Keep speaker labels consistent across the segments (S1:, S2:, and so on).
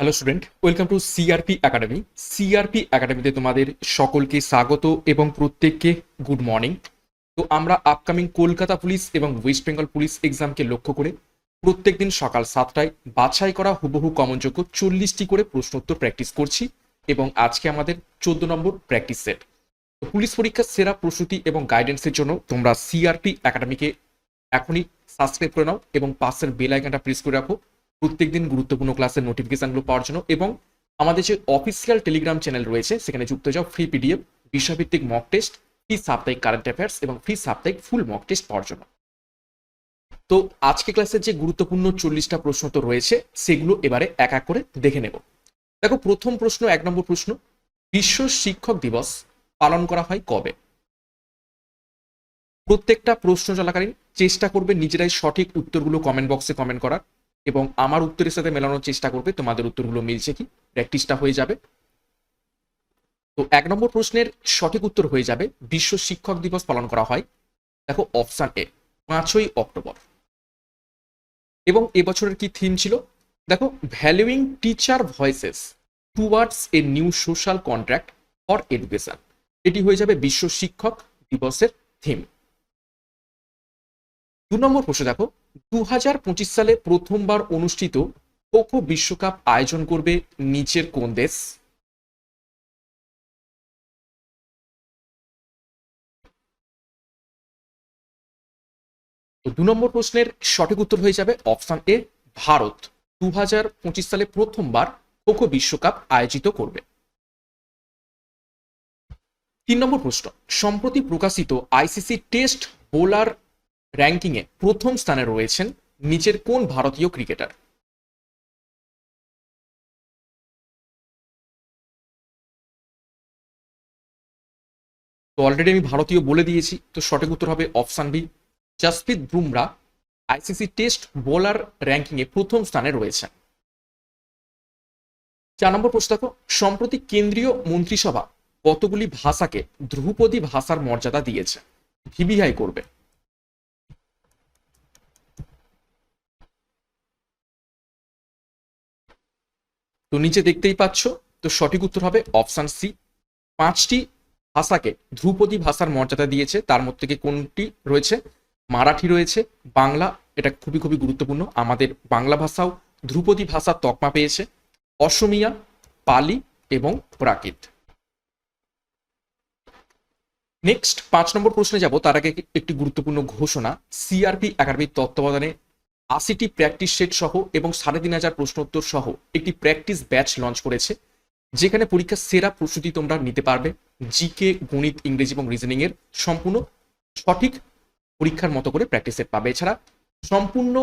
S1: Hello student welcome to CRP academy CRP একাডেমিতে তোমাদের সকলকে স্বাগত এবং প্রত্যেককে গুড মর্নিং তো আমরা আপকামিং কলকাতা পুলিশ এবং ওয়েস্ট বেঙ্গল পুলিশ এক্সামকে লক্ষ্য করে প্রত্যেকদিন সকাল সাতটায় বাছাই করা হুবহু কমনযোগ্য চল্লিশটি করে প্রশ্নোত্তর প্র্যাকটিস করছি এবং আজকে আমাদের চোদ্দ নম্বর প্র্যাকটিস সেট তো পুলিশ পরীক্ষার সেরা প্রস্তুতি এবং গাইডেন্সের জন্য তোমরা সিআরপি একাডেমিকে এখনই সাবস্ক্রাইব করে নাও এবং পাশের বেল আইকনটা প্রেস করে রাখো। প্রত্যেকদিন গুরুত্বপূর্ণ ক্লাসের নোটিফিকেশনগুলো পাওয়ার জন্য এবং আমাদের যে অফিসিয়াল টেলিগ্রাম চ্যানেল রয়েছে, সেখানে যুক্ত যাও ফ্রি পিডিএফ বিষয়ভিত্তিক মক টেস্ট ফ্রি সাপ্তাহিক কারেন্ট অ্যাফেয়ার্স এবং ফ্রি সাপ্তাহিক ফুল মক টেস্ট পাওয়ার জন্য। তো আজকে ক্লাসের যে গুরুত্বপূর্ণ চল্লিশটা প্রশ্ন তো রয়েছে, সেগুলো এবারে এক এক করে দেখে নেব। দেখো, প্রথম প্রশ্ন, এক নম্বর প্রশ্ন, বিশ্ব শিক্ষক দিবস পালন করা হয় কবে? প্রত্যেকটা প্রশ্ন চলাকালীন চেষ্টা করবে নিজেরাই সঠিক উত্তরগুলো কমেন্ট বক্সে কমেন্ট করার। এবং আমার উত্তরের সাথে মেলানোর চেষ্টা করবে, তোমাদের উত্তরগুলো মিলছে কি? প্র্যাকটিসটা হয়ে যাবে। তো এক নম্বর প্রশ্নের সঠিক উত্তর হয়ে যাবে, বিশ্ব শিক্ষক দিবস পালন করা হয়, দেখো অপশান এ পাঁচই অক্টোবর। এবং এবছরের কি থিম ছিল? দেখো valuing teacher voices towards a new social contract for education এটি হয়ে যাবে বিশ্ব শিক্ষক দিবসের থিম দু নম্বর প্রশ্ন দেখো দু সালে প্রথমবার অনুষ্ঠিত খোখো বিশ্বকাপ আয়োজন করবে নিচের কোন দেশ? দু নম্বর প্রশ্নের সঠিক উত্তর হয়ে যাবে অপশন এ, ভারত। দু হাজার পঁচিশ সালে প্রথমবার খোখো বিশ্বকাপ আয়োজিত করবে। তিন নম্বর প্রশ্ন, সম্প্রতি প্রকাশিত আইসিসি টেস্ট বোলার র্যাঙ্কিংয়ে প্রথম স্থানে রয়েছেন নিচের কোন ভারতীয় ক্রিকেটার? তো অলরেডি আমি ভারতীয় বলে দিয়েছি, তো সঠিক উত্তর হবে option B Jasprit Bumrah ICC test bowler র্যাঙ্কিংয়ে প্রথম স্থানে রয়েছেন। চার নম্বর প্রশ্ন দেখো, সম্প্রতি কেন্দ্রীয় মন্ত্রিসভা কতগুলি ভাষাকে ধ্রুপদী ভাষার মর্যাদা দিয়েছে? ভিভিআই করবে তো নিচে দেখতেই পাচ্ছ, তো সঠিক উত্তর হবে অপশান সি। পাঁচটি ভাষাকে ধ্রুপদী ভাষার মর্যাদা দিয়েছে, তার মধ্যে থেকে কোনটি রয়েছে? মারাঠি রয়েছে, বাংলা, এটা খুবই খুবই গুরুত্বপূর্ণ। আমাদের বাংলা ভাষাও ধ্রুপদী ভাষার তকমা পেয়েছে, অসমিয়া, পালি এবং প্রাকৃত। নেক্সট, পাঁচ নম্বর প্রশ্নে যাব, তার আগে একটি গুরুত্বপূর্ণ ঘোষণা, সিআরপি একাডেমির তত্ত্বাবধানে আশিটি প্র্যাকটিস সেট সহ এবং সাড়ে তিন হাজার প্রশ্নোত্তর সহ একটি প্র্যাকটিস ব্যাচ লঞ্চ করেছে, যেখানে পরীক্ষার সেরা প্রস্তুতি তোমরা নিতে পারবে জিকে গণিত, ইংরেজি এবং রিজনিং এর সম্পূর্ণ সঠিক পরীক্ষার মতো করে প্র্যাকটিস সেট পাবে। এছাড়া সম্পূর্ণ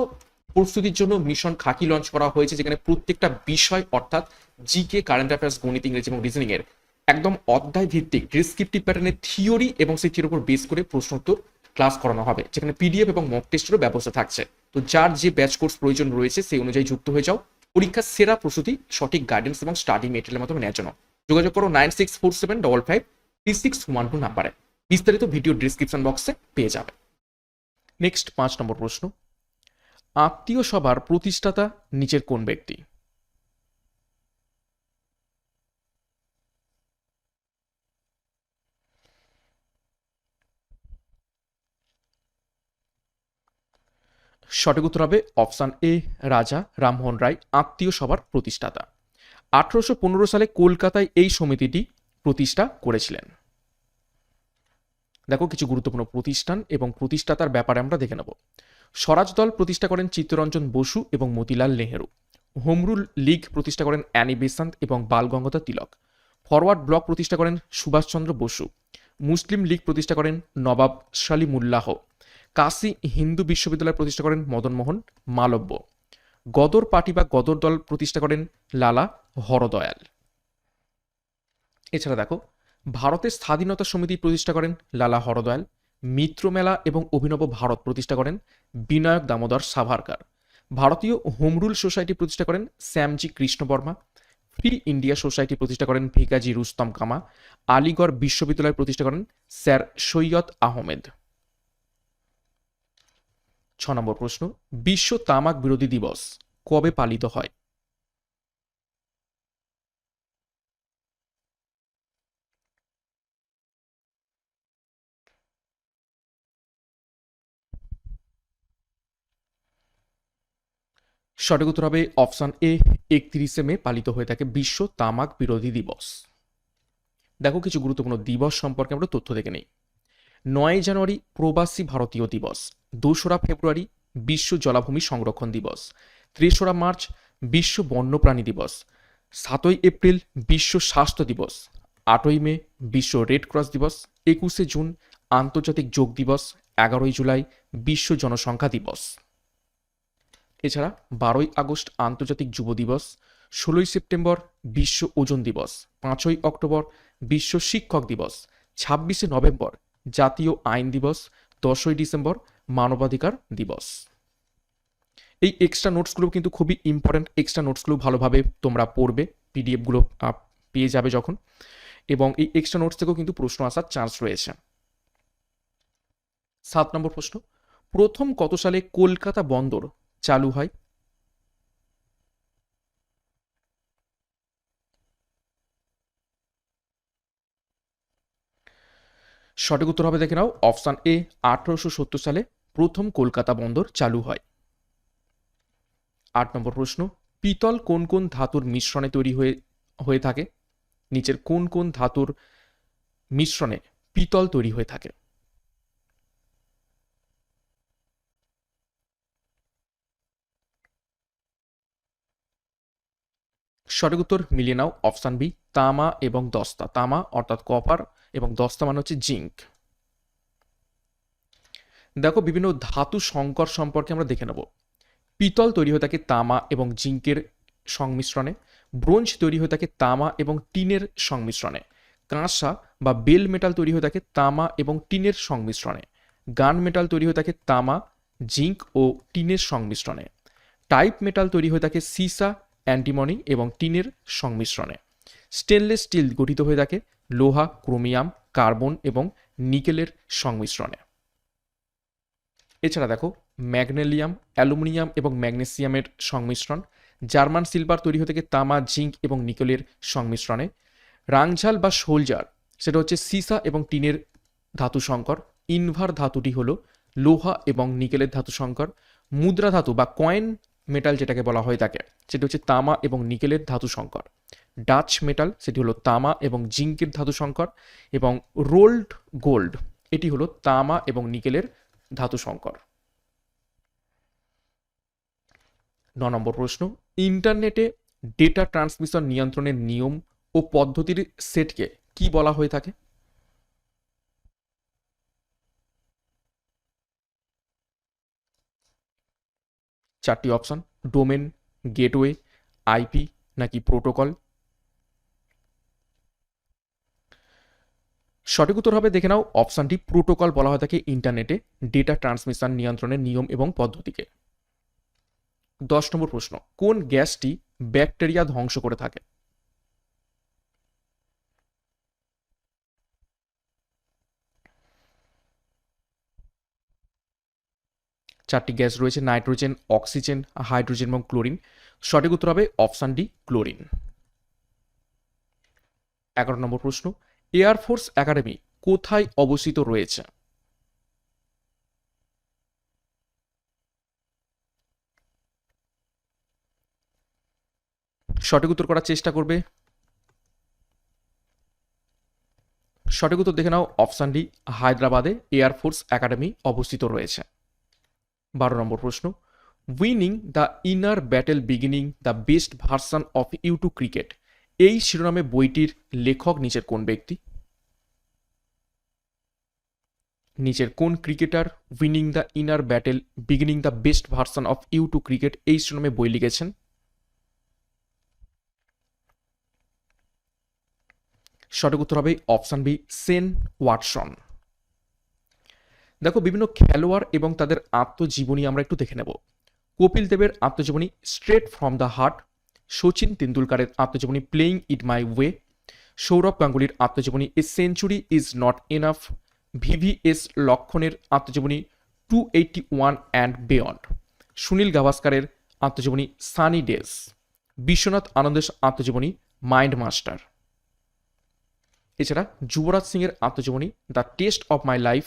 S1: প্রস্তুতির জন্য মিশন খাকি লঞ্চ করা হয়েছে, যেখানে প্রত্যেকটা বিষয় অর্থাৎ জিকে কারেন্ট অ্যাফেয়ার্স গণিত, ইংরেজি এবং রিজনিং এর একদম অধ্যায় ভিত্তিক ডিসক্রিপটিভ প্যাটার্নের থিওরি এবং সেই থিওরির উপর বেস করে প্রশ্নোত্তর ক্লাস করানো হবে, যেখানে পিডিএফ এবং মক টেস্টেরও ব্যবস্থা থাকছে। তো যার যে ব্যাচ কোর্স প্রয়োজন রয়েছে, সেই অনুযায়ী যুক্ত হয়ে যাও। পরীক্ষার সেরা প্রস্তুতি, সঠিক গাইডেন্স এবং স্টাডি মেটেরিয়ালের মাধ্যমে নেওয়ার জন্য। যোগাযোগ করো nine six four seven double five three six one two নাম্বারে। বিস্তারিত ভিডিও ডিসক্রিপশন বক্সে পেয়ে যাবে। নেক্সট পাঁচ নম্বর প্রশ্ন। আত্মীয় সভার প্রতিষ্ঠাতা, নিচের কোন ব্যক্তি? সঠিক উত্তর হবে অপশান এ, রাজা রামমোহন রায়, আত্মীয় সভার প্রতিষ্ঠাতা। আঠারোশো পনেরো সালে কলকাতায় এই সমিতিটি প্রতিষ্ঠা করেছিলেন। দেখো কিছু গুরুত্বপূর্ণ প্রতিষ্ঠান এবং প্রতিষ্ঠাতার ব্যাপারে আমরা দেখে নেব। স্বরাজ দল প্রতিষ্ঠা করেন চিত্তরঞ্জন বসু এবং মতিলাল নেহেরু। হোমরুল লীগ প্রতিষ্ঠা করেন অ্যানি বেসান্ত এবং বাল তিলক। ফরওয়ার্ড ব্লক প্রতিষ্ঠা করেন সুভাষচন্দ্র বসু। মুসলিম লীগ প্রতিষ্ঠা করেন নবাব সালিমুল্লাহ কাশী হিন্দু বিশ্ববিদ্যালয় প্রতিষ্ঠা করেন মদনমোহন মালব্য। গদর পার্টি বা গদর দল প্রতিষ্ঠা করেন লালা হরদয়াল। এছাড়া দেখো, ভারতের স্বাধীনতা সমিতি প্রতিষ্ঠা করেন লালা হরদয়াল মিত্রমেলা এবং অভিনব ভারত প্রতিষ্ঠা করেন বিনায়ক দামোদর সাভারকার। ভারতীয় হোমরুল সোসাইটি প্রতিষ্ঠা করেন Shyamji Krishna Varma, free India society প্রতিষ্ঠা করেন ভিকাজি রুস্তম কামা, আলিগড় বিশ্ববিদ্যালয় প্রতিষ্ঠা করেন স্যার সৈয়দ আহমেদ। ছ নম্বর প্রশ্ন, বিশ্ব তামাক বিরোধী দিবস কবে পালিত হয়? সঠিক উত্তর হবে অপশন এ, একত্রিশে মে পালিত হয়ে থাকে বিশ্ব তামাক বিরোধী দিবস। দেখো কিছু গুরুত্বপূর্ণ দিবস সম্পর্কে আমরা তথ্য দেখে নেই। নয় জানুয়ারি প্রবাসী ভারতীয় দিবস। দোসরা ফেব্রুয়ারি বিশ্ব জলাভূমি সংরক্ষণ দিবস। তেসরা মার্চ বিশ্ব বন্যপ্রাণী দিবস। সাতই এপ্রিল বিশ্ব স্বাস্থ্য দিবস। আটই মে বিশ্ব রেড ক্রস দিবস। একুশে জুন আন্তর্জাতিক যোগ দিবস। এগারোই জুলাই বিশ্ব জনসংখ্যা দিবস। এছাড়া বারোই আগস্ট আন্তর্জাতিক যুব দিবস। ষোলোই সেপ্টেম্বর বিশ্ব ওজন দিবস। পাঁচই অক্টোবর বিশ্ব শিক্ষক দিবস। ছাব্বিশে নভেম্বর জাতীয় আইন দিবস। দশই ডিসেম্বর মানবাধিকার দিবস। এই এক্সট্রা নোটসগুলো কিন্তু খুবই ইম্পর্ট্যান্ট এক্সট্রা নোটসগুলো ভালোভাবে তোমরা পড়বে পিডিএফগুলো পেয়ে যাবে যখন। এবং এই এক্সট্রা নোটস থেকেও কিন্তু প্রশ্ন আসার চান্স রয়েছে। সাত নম্বর প্রশ্ন, প্রথম কত সালে কলকাতা বন্দর চালু হয়? সঠিক উত্তর হবে দেখে নাও অপশান এ আঠারোশো সত্তর সালে প্রথম কলকাতা বন্দর চালু হয়। আট নম্বর প্রশ্ন, পিতল কোন কোন ধাতুর মিশ্রণে তৈরি হয়ে হয়ে থাকে? নিচের কোন কোন ধাতুর মিশ্রণে পিতল তৈরি হয়ে থাকে? সঠিক উত্তর মিলিয়ে নাও অপশান বি, তামা এবং দস্তা। তামা অর্থাৎ কপার এবং দস্তা মানে হচ্ছে জিঙ্ক। দেখো, বিভিন্ন ধাতু সংকর সম্পর্কে আমরা দেখে নেব। পিতল তৈরি হয়ে থাকে তামা এবং জিঙ্কের সংমিশ্রণে, ব্রোঞ্জ তৈরি হয়ে থাকে তামা এবং টিনের সংমিশ্রণে, কাঁসা বা বেল মেটাল তৈরি হয়ে থাকে তামা এবং টিনের সংমিশ্রণে, গান মেটাল তৈরি হয়ে থাকে তামা, জিঙ্ক ও টিনের সংমিশ্রণে, টাইপ মেটাল তৈরি হয়ে থাকে সিসা, অ্যান্টিমনি এবং টিনের সংমিশ্রণে, স্টেনলেস স্টিল গঠিত হয়ে থাকে লোহা, ক্রোমিয়াম, কার্বন এবং নিকেলের সংমিশ্রণে। এছাড়া দেখো, ম্যাগনেলিয়াম, অ্যালুমিনিয়াম এবং ম্যাগনেসিয়ামের সংমিশ্রণ, জার্মান সিলভার তৈরি হয়ে থাকে তামা, জিঙ্ক এবং নিকেলের সংমিশ্রণে। রাংঝাল বা সোলজার, সেটা হচ্ছে সিসা এবং টিনের ধাতু সংকর, ইনভার ধাতুটি হলো লোহা এবং নিকেলের ধাতু সংকর, মুদ্রা ধাতু বা কয়েন মেটাল যেটাকে বলা হয় তাকে, সেটি হচ্ছে তামা এবং নিকেলের ধাতু সংকর। ডাচ মেটাল, সেটি হলো তামা এবং জিঙ্কের ধাতু সংকর এবং রোল্ড গোল্ড, এটি হলো তামা এবং নিকেলের ধাতু সংকর। ন নম্বর প্রশ্ন, ইন্টারনেটে ডেটা ট্রান্সমিশন নিয়ন্ত্রণের নিয়ম ও পদ্ধতির সেটকে কি বলা হয়ে থাকে? চারটি অপশন, ডোমেন, গেটওয়ে, আইপি নাকি প্রোটোকল। সঠিক উত্তর হবে দেখে নাও অপশানটি প্রোটোকল বলা হয় থাকে ইন্টারনেটে, ডেটা ট্রান্সমিশন নিয়ন্ত্রণের নিয়ম এবং পদ্ধতিকে। দশ নম্বর প্রশ্ন, কোন গ্যাসটি ব্যাকটেরিয়া ধ্বংস করে থাকে? চারটি গ্যাস রয়েছে, নাইট্রোজেন, অক্সিজেন, হাইড্রোজেন এবং ক্লোরিন। সঠিক উত্তর হবে অপশান ডি ক্লোরিন। এগারো নম্বর প্রশ্ন এয়ারফোর্স একাডেমি কোথায় অবস্থিত রয়েছে? সঠিক উত্তর করার চেষ্টা করবে। সঠিক উত্তর দেখে নাও, অপশান ডি, হায়দ্রাবাদে এয়ারফোর্স একাডেমি অবস্থিত রয়েছে। বারো নম্বর প্রশ্ন, winning the inner battle beginning the best version of you to cricket. এই শিরোনামে বইটির লেখক নিচের কোন ব্যক্তি? নিচের কোন cricketer winning the inner battle beginning the best version of you to cricket এই শিরোনামে বই লিখেছেন? সঠিক উত্তর হবে অপশান বি সেন ওয়াটসন দেখো, বিভিন্ন খেলোয়াড় এবং তাদের আত্মজীবনী আমরা একটু দেখে নেব। কপিল দেবের আত্মজীবনী straight from the heart Sachin তেন্ডুলকারের আত্মজীবনী playing it my way Sourav গাঙ্গুলির আত্মজীবনী a century is not enough VVS লক্ষণের আত্মজীবনী two eighty one and beyond Sunil গাভাস্কারের আত্মজীবনী সানি ডেজ বিশ্বনাথ আনন্দের আত্মজীবনী মাইন্ড মাস্টার এছাড়া যুবরাজ সিংয়ের আত্মজীবনী the test of my life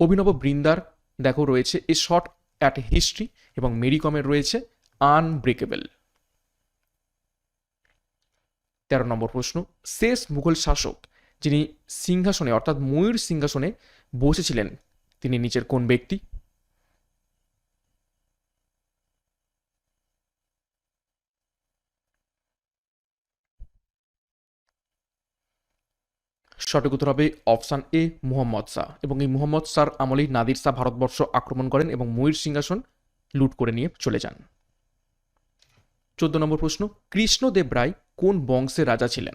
S1: Abhinav বৃন্দার দেখো রয়েছে এ শর্ট অ্যাট হিস্ট্রি এবং মেরি কমের রয়েছে আনব্রেকেবল তেরো নম্বর প্রশ্ন। শেষ মুঘল শাসক যিনি সিংহাসনে, অর্থাৎ ময়ূর সিংহাসনে বসেছিলেন, তিনি নিচের কোন ব্যক্তি? সঠিক উত্তর হবে অপশান এ, মুহম্মদ শাহ। এবং এই মুহম্মদ শাহর আমলেই নাদির শাহ ভারতবর্ষ আক্রমণ করেন এবং ময়ূর সিংহাসন লুট করে নিয়ে চলে যান। চোদ্দ নম্বর প্রশ্ন, কৃষ্ণদেব রায় কোন বংশের রাজা ছিলেন?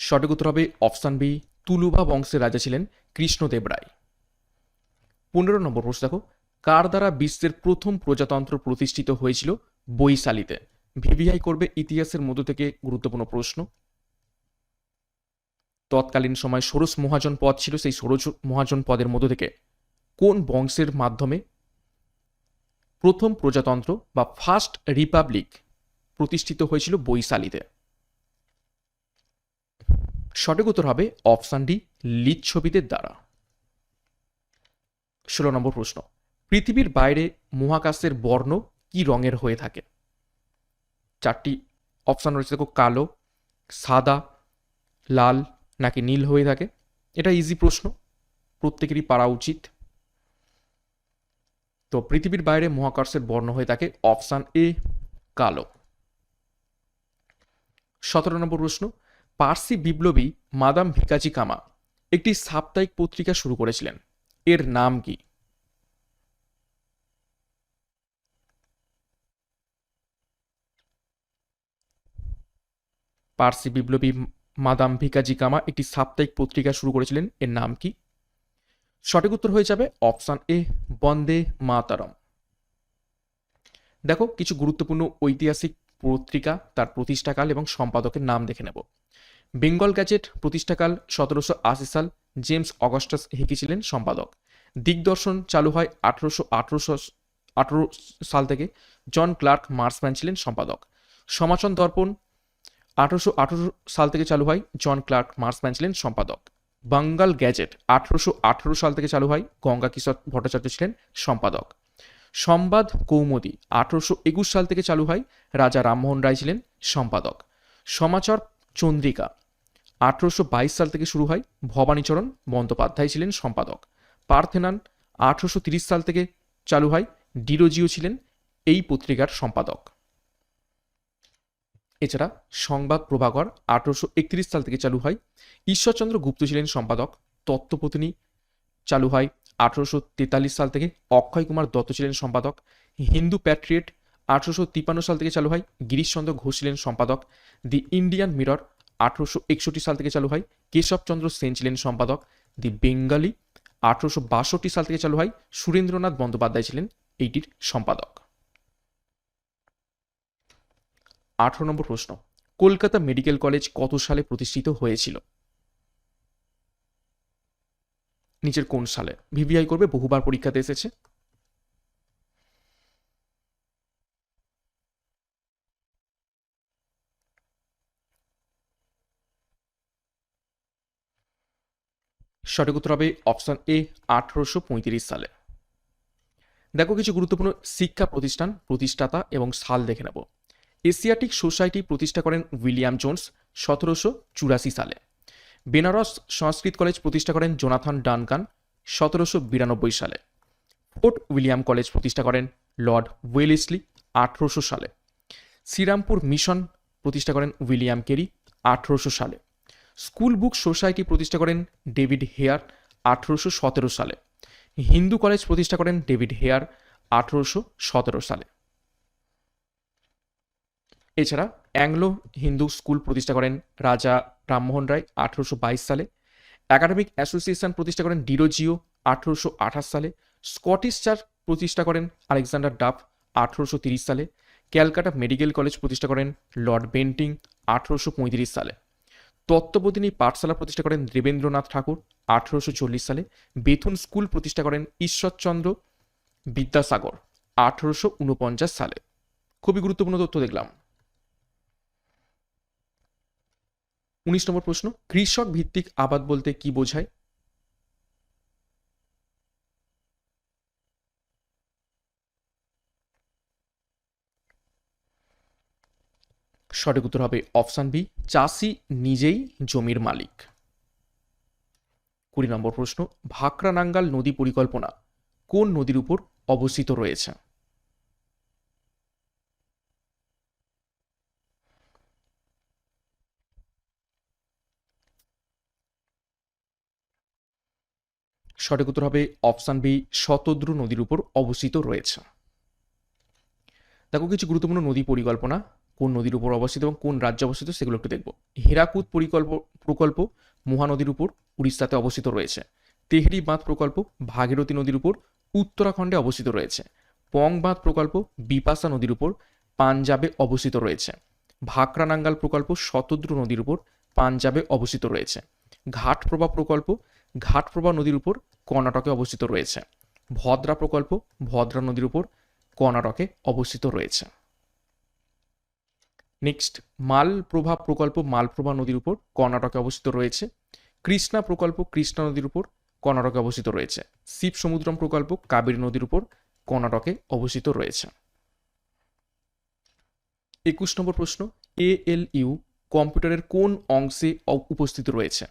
S1: সঠিক উত্তর হবে অপশান বি, তুলুভা বংশের রাজা ছিলেন কৃষ্ণদেব রায়। পনেরো নম্বর প্রশ্ন দেখো, কার দ্বারা বিশ্বের প্রথম প্রজাতন্ত্র প্রতিষ্ঠিত হয়েছিল বৈশালীতে? ভিভিআই করবে ইতিহাসের মধ্য থেকে গুরুত্বপূর্ণ প্রশ্ন। তৎকালীন সময় ষোড়শ মহাজন পদ ছিল, সেই ষোড়শ মহাজন পদের মধ্য থেকে কোন বংশের মাধ্যমে প্রথম প্রজাতন্ত্র বা ফার্স্ট রিপাবলিক প্রতিষ্ঠিত হয়েছিল বৈশালীতে? সঠিক উত্তর হবে অপশান ডি লিচ্ছবিদের দ্বারা। ষোলো নম্বর প্রশ্ন, পৃথিবীর বাইরে মহাকাশের বর্ণ কি রঙের হয়ে থাকে? চারটি অপশান রয়েছে, দেখো কালো, সাদা, লাল নাকি নীল হয়ে থাকে? এটা ইজি প্রশ্ন। প্রত্যেকেরই পারা উচিত। তো পৃথিবীর বাইরে মহাকাশের বর্ণ হয়ে থাকে অপশান এ, কালো। সতেরো নম্বর প্রশ্ন, পার্সি বিপ্লবী মাদাম ভিকাজি কামা একটি সাপ্তাহিক পত্রিকা শুরু করেছিলেন। এর নাম কি? পার্সি বিপ্লবী মাদাম ভিকাজি কামা একটি সাপ্তাহিক পত্রিকা শুরু করেছিলেন। এর নাম কি? সঠিক উত্তর হয়ে যাবে অপশান এ, বন্দে মাতারম। দেখো, কিছু গুরুত্বপূর্ণ ঐতিহাসিক পত্রিকা, তার প্রতিষ্ঠাকাল এবং সম্পাদকের নাম দেখে নেব। বেঙ্গল গ্যাজেট প্রতিষ্ঠাকাল সতেরোশো আশি সাল, জেমস অগাস্টাস হেকি ছিলেন সম্পাদক। দিগদর্শন চালু হয় আঠেরোশো আঠেরোশো আঠেরো সাল থেকে। জন ক্লার্ক মার্সম্যান ছিলেন সম্পাদক। সমাচন দর্পণ আঠারোশো আঠেরো সাল থেকে চালু হয় জন ক্লার্ক মার্সম্যান ছিলেন সম্পাদক। বাঙ্গাল গ্যাজেট আঠারোশো আঠেরো সাল থেকে চালু হয় গঙ্গা কিশোর ভট্টাচার্য ছিলেন সম্পাদক। সংবাদ কৌমুদী আঠারোশো সাল থেকে চালু হয় রাজা রামমোহন রায় ছিলেন সম্পাদক। সমাচার চন্দ্রিকা আঠারোশো বাইশ সাল থেকে শুরু হয় ভবানীচরণ বন্দ্যোপাধ্যায় ছিলেন সম্পাদক। পার্থেনান আঠারোশো সাল থেকে চালু হয় ডিরোজিও ছিলেন এই পত্রিকার সম্পাদক। এছাড়া সংবাদ প্রভাকর আঠারোশো একত্রিশ সাল থেকে চালু হয়। ঈশ্বরচন্দ্র গুপ্ত ছিলেন সম্পাদক, তত্ত্বপত্নী চালু হয়। আঠারোশো তেতাল্লিশ সাল থেকে অক্ষয় কুমার দত্ত ছিলেন সম্পাদক। হিন্দু প্যাট্রিয়েট আঠারোশো তিপ্পান্ন সাল থেকে চালু হয়। গিরিশচন্দ্র ঘোষ ছিলেন সম্পাদক। দি ইন্ডিয়ান মিরর আঠারোশো একষট্টি সাল থেকে চালু হয়। কেশবচন্দ্র সেন ছিলেন সম্পাদক। দি বেঙ্গালি আঠারোশো বাষট্টি সাল থেকে চালু হয়। সুরেন্দ্রনাথ বন্দ্যোপাধ্যায় ছিলেন এইটির সম্পাদক। আঠারো নম্বর প্রশ্ন, কলকাতা মেডিকেল কলেজ কত সালে প্রতিষ্ঠিত হয়েছিল? নিচের কোন সালে? ভিভিআই করবে, বহুবার পরীক্ষাতে এসেছে। সঠিক উত্তর হবে অপশন এ, আঠারোশো পঁয়ত্রিশ সালে। দেখো কিছু গুরুত্বপূর্ণ শিক্ষা প্রতিষ্ঠান, প্রতিষ্ঠাতা এবং সাল দেখে নেব। এশিয়াটিক সোসাইটি প্রতিষ্ঠা করেন উইলিয়াম জোন্স, সতেরোশো চুরাশি সালে। বেনারস সংস্কৃত কলেজ প্রতিষ্ঠা করেন জোনাথন ডানকান, সতেরোশো বিরানব্বই সালে। ফোর্ট উইলিয়াম কলেজ প্রতিষ্ঠা করেন লর্ড ওয়েলেসলি, আঠেরোশো সালে। শ্রীরামপুর মিশন প্রতিষ্ঠা করেন উইলিয়াম কেরি, আঠেরোশো সালে। স্কুল বুক সোসাইটি প্রতিষ্ঠা করেন ডেভিড হেয়ার, আঠেরোশো সতেরো সালে। হিন্দু কলেজ প্রতিষ্ঠা করেন ডেভিড হেয়ার, আঠেরোশো সতেরো সালে। এছাড়া অ্যাংলো হিন্দু স্কুল প্রতিষ্ঠা করেন রাজা রামমোহন রায় আঠেরোশো বাইশ সালে। একাডেমিক অ্যাসোসিয়েশন প্রতিষ্ঠা করেন ডিরোজিও আঠেরোশো আঠাশ সালে। স্কটিশ চার্চ প্রতিষ্ঠা করেন আলেকজান্ডার ডাফ আঠেরোশো সালে। ক্যালকাটা মেডিকেল কলেজ প্রতিষ্ঠা করেন লর্ড বেন্টিং আঠেরোশো পঁয়ত্রিশ সালে। তত্ত্ববোধিনী পাঠশালা প্রতিষ্ঠা করেন দেবেন্দ্রনাথ ঠাকুর আঠেরোশো চল্লিশ সালে। বেথুন স্কুল প্রতিষ্ঠা করেন ঈশ্বরচন্দ্র বিদ্যাসাগর আঠেরোশো উনপঞ্চাশ সালে। খুবই গুরুত্বপূর্ণ তথ্য দেখলাম। উনিশ নম্বর প্রশ্ন, কৃষক ভিত্তিক আবাদ বলতে কি বোঝায়? সঠিক উত্তর হবে অপশান বি, চাষি নিজেই জমির মালিক। কুড়ি নম্বর প্রশ্ন, ভাকরানাঙ্গাল নদী পরিকল্পনা কোন নদীর উপর অবস্থিত রয়েছে? সঠিক উত্তর হবে অপশান বি, শতদ্রু নদীর উপর অবস্থিত রয়েছে। দেখো, কিছু গুরুত্বপূর্ণ নদী পরিকল্পনা, কোন নদীর উপর অবস্থিত এবং কোন রাজ্যে অবস্থিত সেগুলো একটু দেখব। হেরাকুদ পরিকল্প, প্রকল্প মহানদীর উপর উড়িষ্যাতে অবস্থিত রয়েছে। তেহরি বাঁধ প্রকল্প ভাগীরথী নদীর উপর উত্তরাখণ্ডে অবস্থিত রয়েছে। পং বাঁধ প্রকল্প বিপাশা নদীর উপর পাঞ্জাবে অবস্থিত রয়েছে। ভাকরানাঙ্গাল প্রকল্প শতদ্রু নদীর উপর পাঞ্জাবে অবস্থিত রয়েছে। ঘাটপ্রভা প্রকল্প ঘাটপ্রভা নদীর উপর কর্ণাটকে অবস্থিত রয়েছে। ভদ্রা প্রকল্প ভদ্রা নদীর উপর কর্ণাটকে অবস্থিত রয়েছে। নেক্সট মালপ্রভা প্রকল্প মালপ্রভা নদীর উপর কর্ণাটকে অবস্থিত রয়েছে। কৃষ্ণা প্রকল্প কৃষ্ণা নদীর উপর কর্ণাটকে অবস্থিত রয়েছে। শিব সমুদ্রম প্রকল্প কাবেরী নদীর উপর কর্ণাটকে অবস্থিত রয়েছে। একুশ নম্বর প্রশ্ন, এ এল ইউ কম্পিউটারের কোন অংশে উপস্থিত রয়েছে?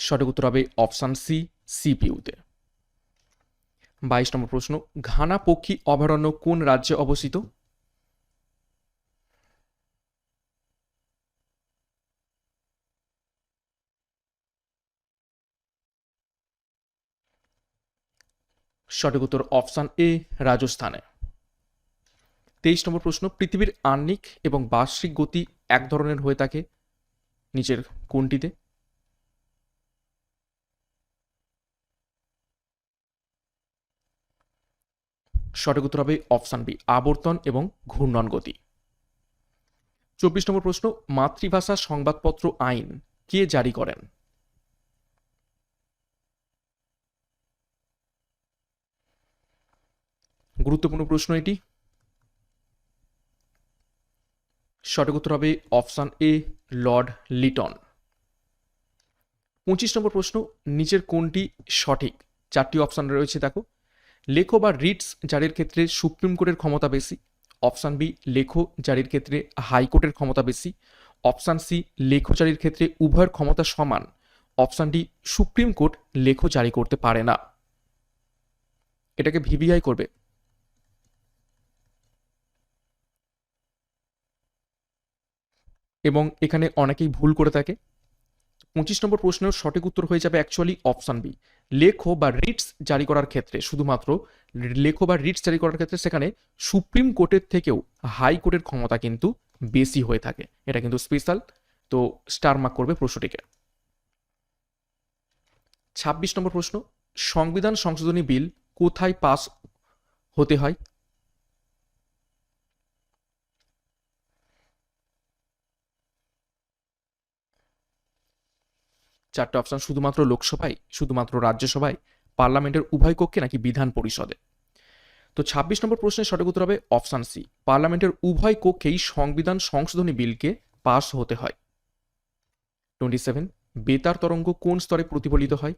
S1: সঠিক উত্তর হবে অপশান সি, সিপিইউতে। বাইশ নম্বর প্রশ্ন, ঘানা পক্ষী অভয়ারণ্য কোন রাজ্যে অবস্থিত? সঠিক উত্তর অপশান এ, রাজস্থানে। তেইশ নম্বর প্রশ্ন, পৃথিবীর আহ্নিক এবং বার্ষিক গতি এক ধরনের হয়ে থাকে নিচের কোনটিতে? সঠিক উত্তর হবে অপশান বি, আবর্তন এবং ঘূর্ণন গতি। চব্বিশ নম্বর প্রশ্ন, মাতৃভাষা সংবাদপত্র আইন কে জারি করেন? গুরুত্বপূর্ণ প্রশ্ন এটি। সঠিক উত্তর হবে অপশান এ, লর্ড লিটন। পঁচিশ নম্বর প্রশ্ন, নিচের কোনটি সঠিক? চারটি অপশান রয়েছে দেখো। লেখো বা রিটস জারির ক্ষেত্রে সুপ্রিম কোর্টের ক্ষমতা বেশি। অপশান বি, লেখো জারির ক্ষেত্রে হাইকোর্টের ক্ষমতা বেশি। অপশান সি, লেখো জারির ক্ষেত্রে উভয়ের ক্ষমতা সমান। অপশান ডি, সুপ্রিম কোর্ট লেখো জারি করতে পারে না। এটাকে ভিভিআই করবে। এবং এখানে অনেকেই ভুল করে থাকে। পঁচিশ নম্বর প্রশ্নের সঠিক উত্তর হয়ে যাবে অ্যাকচুয়ালি অপশান বি। লেখো বা রিটস জারি করার ক্ষেত্রে, শুধুমাত্র লেখো বা রিটস জারি করার ক্ষেত্রে সেখানে সুপ্রিম কোর্টের থেকেও হাই কোর্টের ক্ষমতা কিন্তু বেশি হয়ে থাকে। এটা কিন্তু স্পেশাল। তো স্টার মার্ক করবে প্রশ্নটিকে। ছাব্বিশ নম্বর প্রশ্ন, সংবিধান সংশোধনী বিল কোথায় পাস হতে হয়? চারটে অপশান শুধুমাত্র লোকসভায়, শুধুমাত্র রাজ্যসভায়, পার্লামেন্টের উভয় কক্ষে নাকি বিধান পরিষদে? তো ছাব্বিশ নম্বর প্রশ্নের সঠিক উত্তর হবে অপশান সি। পার্লামেন্টের উভয় কক্ষেই সংবিধান সংশোধনী বিলকে পাশ হতে হয়। টোয়েন্টি সেভেন, বেতার তরঙ্গ কোন স্তরে প্রতিফলিত হয়?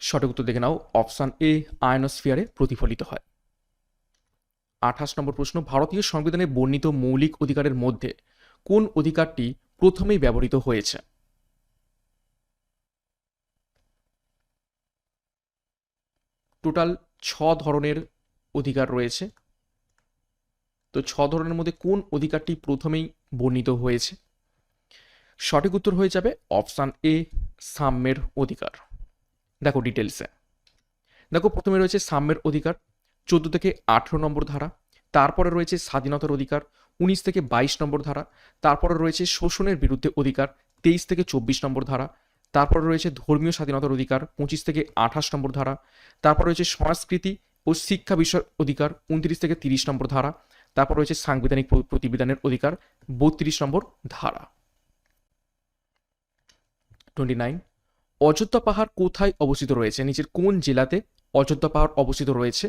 S1: সঠিক উত্তর দেখে নাও, অপশান এ, আয়নোস্ফিয়ারে প্রতিফলিত হয়। আঠাশ নম্বর প্রশ্ন, ভারতীয় সংবিধানে বর্ণিত মৌলিক অধিকারের মধ্যে কোন অধিকারটি প্রথমেই ব্যবহৃত হয়েছে? টোটাল ছ ধরনের অধিকার রয়েছে। তো ছ ধরনের মধ্যে কোন অধিকারটি প্রথমেই বর্ণিত হয়েছে? সঠিক উত্তর হয়ে যাবে অপশান এ, সাম্যের অধিকার। দেখো ডিটেলসে দেখো প্রথমে রয়েছে সাম্যের অধিকার, চোদ্দ থেকে আঠেরো নম্বর ধারা, তারপরে রয়েছে স্বাধীনতার অধিকার, উনিশ থেকে বাইশ নম্বর ধারা, তারপরে রয়েছে শোষণের বিরুদ্ধে অধিকার, তেইশ থেকে চব্বিশ নম্বর ধারা, তারপরে রয়েছে ধর্মীয় স্বাধীনতার অধিকার, পঁচিশ থেকে আঠাশ নম্বর ধারা, তারপর রয়েছে সংস্কৃতি ও শিক্ষা বিষয়ের অধিকার, উনত্রিশ থেকে তিরিশ নম্বর ধারা, তারপর রয়েছে সাংবিধানিক প্র- প্রতিবিধানের অধিকার, বত্রিশ নম্বর ধারা। টোয়েন্টি নাইন অযোধ্যা পাহাড় কোথায় অবস্থিত রয়েছে? নিচের কোন জেলাতে অযোধ্যা পাহাড় অবস্থিত রয়েছে?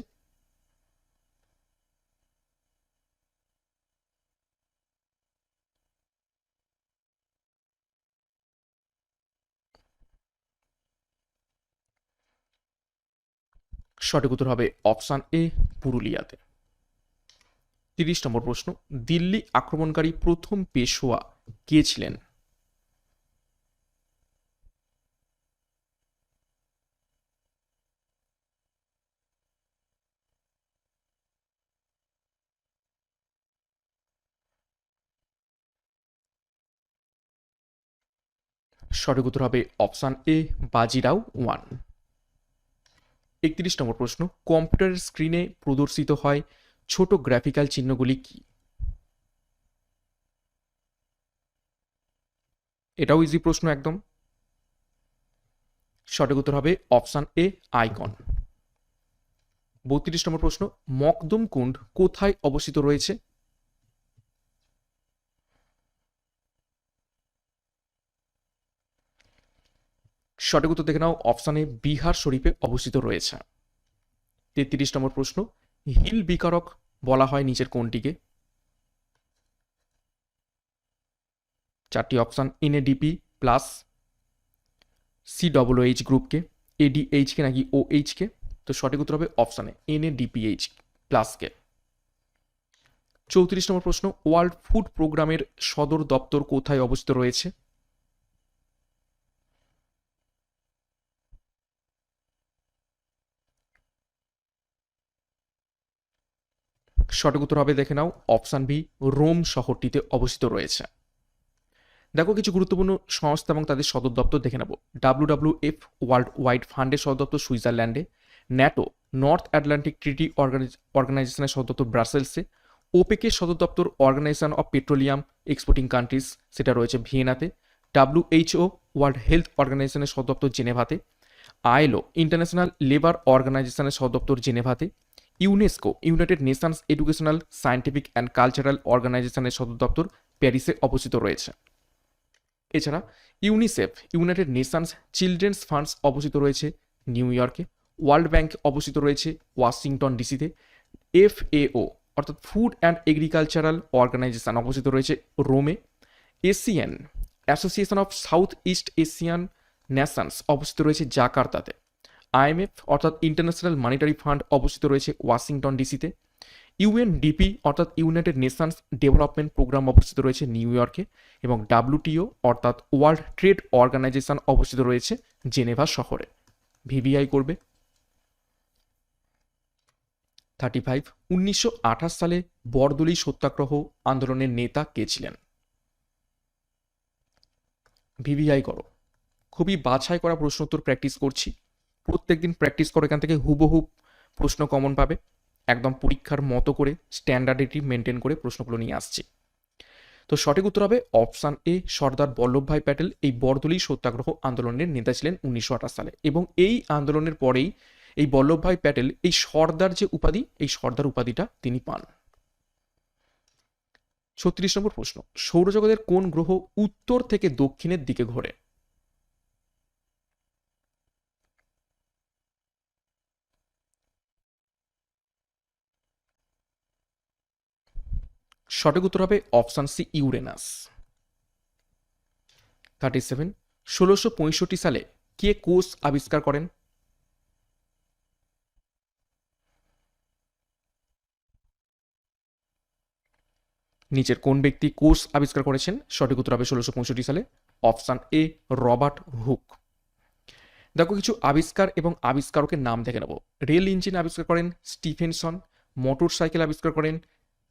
S1: সঠিক উত্তর হবে অপশান এ, পুরুলিয়াতে। তিরিশ নম্বর প্রশ্ন, দিল্লি আক্রমণকারী প্রথম পেশোয়া কে ছিলেন? সঠিক উত্তর হবে অপশান এ, বাজিরাও ওয়ান। একত্রিশ নম্বর প্রশ্ন কম্পিউটারের স্ক্রিনে প্রদর্শিত হয় ছোট গ্রাফিক্যাল চিহ্নগুলি কি? এটাও ইজি প্রশ্ন একদম। সঠিক উত্তর হবে অপশান এ, আইকন। বত্রিশ নম্বর প্রশ্ন মকদুম কুণ্ড কোথায় অবস্থিত রয়েছে? সঠিক উত্তর দেখে নাও, অপশানে বিহার শরীফে অবস্থিত রয়েছে। তেত্রিশ নম্বর প্রশ্ন, হিল বিকারক বলা হয় নিচের কোনটিকে? চারটি option, NADP plus C double H গ্রুপকে, এডিএইচকে নাকি ও তো সঠিক উত্তর হবে অপশানে এনএডিপিএইচ প্লাসকে। চৌত্রিশ নম্বর প্রশ্ন, ওয়ার্ল্ড ফুড প্রোগ্রামের সদর দপ্তর কোথায় অবস্থিত রয়েছে? সঠিক উত্তর হবে, দেখে নাও। অপশান বি, রোম শহরটিতে অবস্থিত রয়েছে। দেখো কিছু গুরুত্বপূর্ণ সংস্থা এবং তাদের সদর দপ্তর দেখে নেব। W W F, world wide ফান্ডের সদর দপ্তর সুইজারল্যান্ডে, ন্যাটো, নর্থ আটলান্টিক ট্রিটি অর্গানাইজেশনের সদর দপ্তর ব্রাসেলসে, ওপেকের সদর দপ্তর organization of petroleum exporting countries, সেটা রয়েছে ভিয়েনাতে ডাব্লিউএইচও ওয়ার্ল্ড হেলথ অর্গানাইজেশনের সদর দপ্তর জেনেভাতে, আইএলও, ইন্টারন্যাশনাল লেবার অর্গানাইজেশনের সদর দপ্তর জেনেভাতে UNESCO, United Nations educational, scientific and cultural অর্গানাইজেশনের সদর দপ্তর প্যারিসে অবস্থিত রয়েছে। এছাড়া UNICEF, United Nations children's funds অবস্থিত রয়েছে নিউ ইয়র্কে, ওয়ার্ল্ড ব্যাংক অবস্থিত রয়েছে ওয়াশিংটন ডিসিতে, এফএও, অর্থাৎ ফুড অ্যান্ড এগ্রিকালচারাল অর্গানাইজেশন অবস্থিত রয়েছে রোমে Asian association of south east Asian nations অবস্থিত রয়েছে জাকার্তাতে। আইএমএফ, অর্থাৎ ইন্টারন্যাশনাল মানিটারি ফান্ড অবস্থিত রয়েছে ওয়াশিংটন ডিসিতে। ইউএনডিপি, অর্থাৎ ইউনাইটেড নেশনস ডেভেলপমেন্ট প্রোগ্রাম, অবস্থিত রয়েছে নিউ ইয়র্কে। এবং ডাব্লিউটিও, অর্থাৎ ওয়ার্ল্ড ট্রেড অর্গানাইজেশন, অবস্থিত রয়েছে জেনেভা শহরে। ভিভিআই করবে। থার্টি ফাইভ, উনিশশো আঠাশ সালে বরদলি সত্যাগ্রহ আন্দোলনের নেতা কে ছিলেন? ভিভিআই করো। খুবই বাছাই করা প্রশ্নোত্তর প্র্যাকটিস করছি। প্রত্যেকদিন প্র্যাকটিস করো এখান থেকে হুবহু প্রশ্ন কমন পাবে। একদম পরীক্ষার মতো করে স্ট্যান্ডার্ডিটি মেনটেন করে প্রশ্নগুলো নিয়ে আসছি। তো সঠিক উত্তর হবে অপশান এ সর্দার বল্লভভাই প্যাটেল। এই বরদলি সত্যাগ্রহ আন্দোলনের নেতা ছিলেন উনিশশো আঠাশ সালে এবং এই আন্দোলনের পরেই এই বল্লভভাই প্যাটেল, এই সর্দার যে উপাধি, এই সর্দার উপাধিটা তিনি পান। ছত্রিশ নম্বর প্রশ্ন, সৌরজগতের কোন গ্রহ উত্তর থেকে দক্ষিণের দিকে ঘোরে? সঠিক উত্তর হবে option C, Uranus. Thirty seven, ষোলোশো পঁয়ষট্টি সালে কে কোষ আবিষ্কার করেন? নিচের কোন ব্যক্তি কোষ আবিষ্কার করেছেন? সঠিক উত্তর হবে ষোলোশো পঁয়ষট্টি সালে। Option A, Robert Hooke. দেখো, কিছু আবিষ্কার এবং আবিষ্কারকের নাম দেখে নেব। রেল ইঞ্জিন আবিষ্কার করেন স্টিফেনসন মোটর সাইকেল আবিষ্কার করেন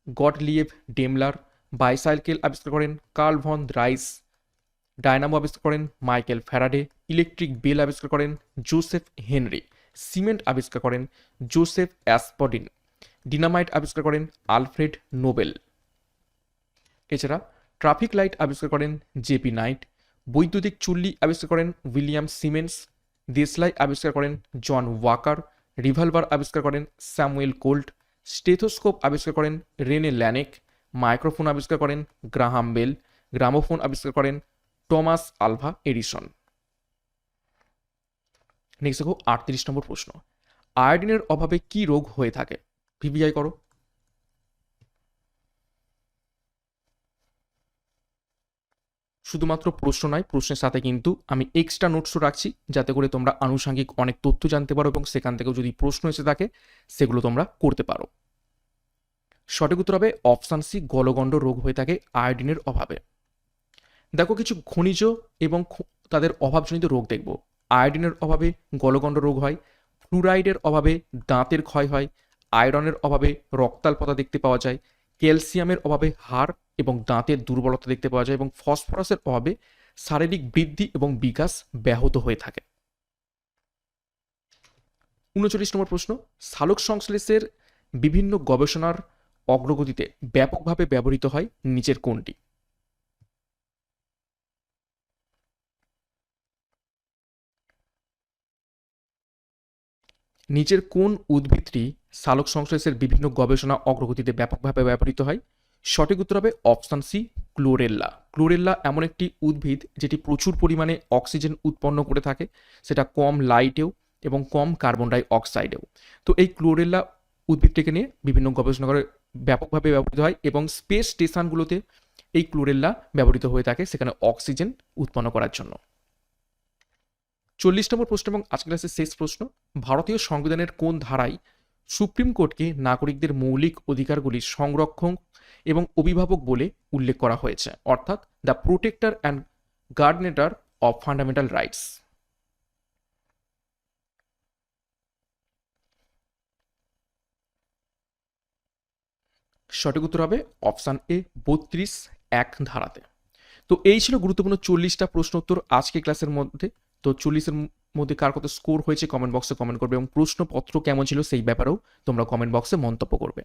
S1: গডলিয়েভ ডেমলার বাইসাইকেল আবিষ্কার করেন কার্ল ভন রাইস ডায়নামো আবিষ্কার করেন মাইকেল ফ্যারাডে, ইলেকট্রিক বেল আবিষ্কার করেন জোসেফ হেনরি, সিমেন্ট আবিষ্কার করেন জোসেফ অ্যাসপডিন, ডিনামাইট আবিষ্কার করেন আলফ্রেড নোবেল। এছাড়া ট্রাফিক লাইট আবিষ্কার করেন জেপি নাইট, বৈদ্যুতিক চুল্লি আবিষ্কার করেন উইলিয়াম সিমেন্স, দেশলাই আবিষ্কার করেন জন ওয়াকার, রিভলভার আবিষ্কার করেন স্যামুয়েল কোল্ট স্টেথোস্কোপ আবিষ্কার করেন রেনে ল্যানেক, মাইক্রোফোন আবিষ্কার করেন গ্রাহাম বেল, গ্রামোফোন আবিষ্কার করেন টমাস আলভা এডিসন। নেক্সট দেখো আটত্রিশ নম্বর প্রশ্ন। আয়োডিনের অভাবে কি রোগ হয়ে থাকে? ভিভিআই করো। শুধুমাত্র প্রশ্ন নয়, প্রশ্নের সাথে কিন্তু আমি এক্সট্রা নোটসও রাখছি যাতে করে তোমরা আনুষঙ্গিক অনেক তথ্য জানতে পারো এবং সেখান থেকেও যদি প্রশ্ন এসে থাকে, সেগুলো তোমরা করতে পারো। সঠিক উত্তর হবে অপশান সি গলগণ্ড রোগ হয়ে থাকে আয়োডিনের অভাবে। দেখো কিছু খনিজ এবং তাদের অভাবজনিত রোগ দেখব। আয়োডিনের অভাবে গলগণ্ড রোগ হয় ফ্লুরাইডের অভাবে দাঁতের ক্ষয় হয় আয়রনের অভাবে রক্তাল্পতা দেখতে পাওয়া যায় ক্যালসিয়ামের অভাবে হাড় এবং দাঁতের দুর্বলতা দেখতে পাওয়া যায় এবং ফসফরাসের অভাবে শারীরিক বৃদ্ধি এবং বিকাশ ব্যাহত হয়ে থাকে। উনচল্লিশ নম্বর প্রশ্ন, সালোক সংশ্লেষের বিভিন্ন গবেষণার অগ্রগতিতে ব্যাপকভাবে ব্যবহৃত হয় নিচের কোনটি? নিচের কোন উদ্ভিদটি সালোক সংশ্লেষের বিভিন্ন গবেষণা অগ্রগতিতে ব্যাপকভাবে ব্যবহৃত হয়? সঠিক উত্তর হবে অপশান সি, ক্লোরেল্লা। ক্লোরেল্লা এমন একটি উদ্ভিদ যেটি প্রচুর পরিমাণে অক্সিজেন উৎপন্ন করে থাকে, সেটা কম লাইটেও এবং কম কার্বন ডাই অক্সাইডেও। তো এই ক্লোরেল্লা উদ্ভিদটিকে নিয়ে বিভিন্ন গবেষণাগারে ব্যাপকভাবে ব্যবহৃত হয় এবং স্পেস স্টেশনগুলোতে এই ক্লোরেল্লা ব্যবহৃত হয়ে থাকে সেখানে অক্সিজেন উৎপন্ন করার জন্য। চল্লিশ নম্বর প্রশ্ন এবং আজকের ক্লাসের শেষ প্রশ্ন, ভারতীয় সংবিধানের কোন ধারায় সুপ্রিম কোর্টকে নাগরিকদের মৌলিক অধিকারগুলি সংরক্ষণ এবং অভিভাবক বলে উল্লেখ করা হয়েছে? অর্থাৎ the protector and guarantor of fundamental rights সঠিক উত্তর হবে অপশান এ বত্রিশ, এক ধারাতে। তো এই ছিল গুরুত্বপূর্ণ চল্লিশটা প্রশ্ন উত্তর আজকে ক্লাসের মধ্যে। তো চল্লিশের মধ্যে কার কত স্কোর হয়েছে কমেন্ট বক্সে কমেন্ট করবে এবং প্রশ্নপত্র কেমন ছিল সেই ব্যাপারেও তোমরা কমেন্ট বক্সে মন্তব্য করবে।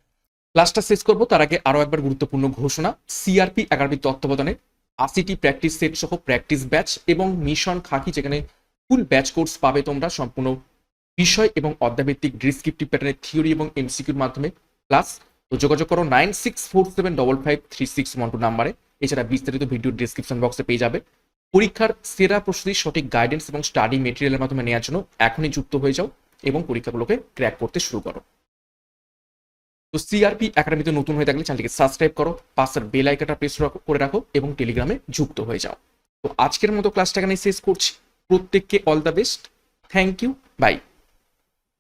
S1: ক্লাসটা শেষ করব, তার আগে আরও একবার গুরুত্বপূর্ণ ঘোষণা সিআরপি একাডেমির তত্ত্বাবধানে আশিটি প্র্যাকটিস সেট সহ প্র্যাকটিস ব্যাচ এবং মিশন খাকি যেখানে ফুল ব্যাচ কোর্স পাবে তোমরা, সম্পূর্ণ বিষয় এবং অধ্যাভিত্তিক ডিসক্রিপটিভ প্যাটার্নের থিওরি এবং এমসিকিউর মাধ্যমে ক্লাস তো যোগাযোগ করো nine six four seven double five three six one two নাম্বারে, এছাড়া বিস্তারিত ভিডিও ডিসক্রিপশন বক্সে পেয়ে যাবে। পরীক্ষার সেরা প্রস্তুতি সঠিক গাইডেন্স এবং স্টাডি মেটেরিয়ালের মাধ্যমে নেওয়ার জন্য এখনই যুক্ত হয়ে যাও এবং পরীক্ষাগুলোকে ক্র্যাক করতে শুরু করো। তো সিআরপি একাডেমিতে নতুন হয়ে থাকলে চ্যানেলটিকে সাবস্ক্রাইব করো, পাশের বেল আইকনটা প্রেস করে রাখো এবং টেলিগ্রামে যুক্ত হয়ে যাও। তো আজকের মতো ক্লাসটা এখানে শেষ করছি। প্রত্যেককে all the best thank you bye